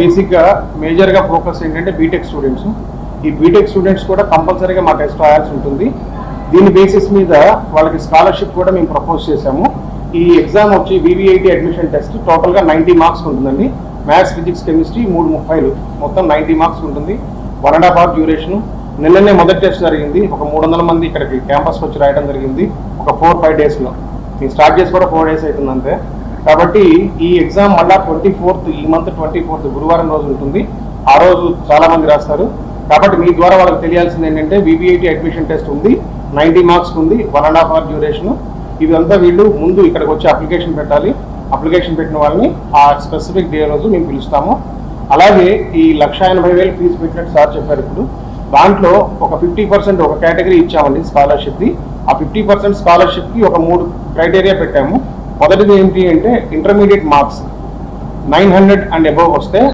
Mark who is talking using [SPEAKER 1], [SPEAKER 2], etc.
[SPEAKER 1] బేసిక్గా మేజర్గా ఫోకస్ ఏంటంటే బీటెక్ స్టూడెంట్స్ ఈ బీటెక్ స్టూడెంట్స్ కూడా కంపల్సరీగా మా టెస్ట్ రాయాల్సి ఉంటుంది. దీని బేసిస్ మీద వాళ్ళకి స్కాలర్షిప్ కూడా మేము ప్రపోజ్ చేశాము. ఈ ఎగ్జామ్ వచ్చి వివిఐటి అడ్మిషన్ టెస్ట్ టోటల్గా నైన్టీ మార్క్స్ ఉంటుందండి. మ్యాథ్స్ ఫిజిక్స్ కెమిస్ట్రీ మూడు ముప్పైలు మొత్తం నైన్టీ మార్క్స్ ఉంటుంది. One and half hour duration నిన్ననే మొదటి టెస్ట్ జరిగింది. ఒక మూడు వందల మంది ఇక్కడికి క్యాంపస్కి వచ్చి రాయడం జరిగింది. ఒక ఫోర్ ఫైవ్ డేస్లో నేను స్టార్ట్ చేసి కూడా ఫోర్ డేస్ అవుతుంది అంతే కాబట్టి ఈ ఎగ్జామ్ మళ్ళా ట్వంటీ ఫోర్త్ ఈ మంత్ ట్వంటీ ఫోర్త్ గురువారం రోజు ఉంటుంది. ఆ రోజు చాలా మంది రాస్తారు. కాబట్టి మీ ద్వారా వాళ్ళకి తెలియాల్సింది ఏంటంటే విబిఐటి అడ్మిషన్ టెస్ట్ ఉంది. నైంటీ మార్క్స్ ఉంది. One and half hour duration ఇదంతా వీళ్ళు ముందు ఇక్కడికి వచ్చి అప్లికేషన్ పెట్టాలి. అప్లికేషన్ పెట్టిన వాళ్ళని ఆ స్పెసిఫిక్ డే రోజు మేము పిలుస్తాము. అలాగే ఈ లక్ష ఎనభై వేలు ఫీజు పెట్టినట్టు సార్ చెప్పారు ఇప్పుడు. దాంట్లో ఒక ఫిఫ్టీ పర్సెంట్ ఒక కేటగిరీ ఇచ్చామండి స్కాలర్షిప్ది ఆ ఫిఫ్టీ పర్సెంట్ స్కాలర్షిప్కి ఒక మూడు క్రైటీరియా పెట్టాము. మొదటిది ఏంటి అంటే intermediate marks nine hundred and above వస్తే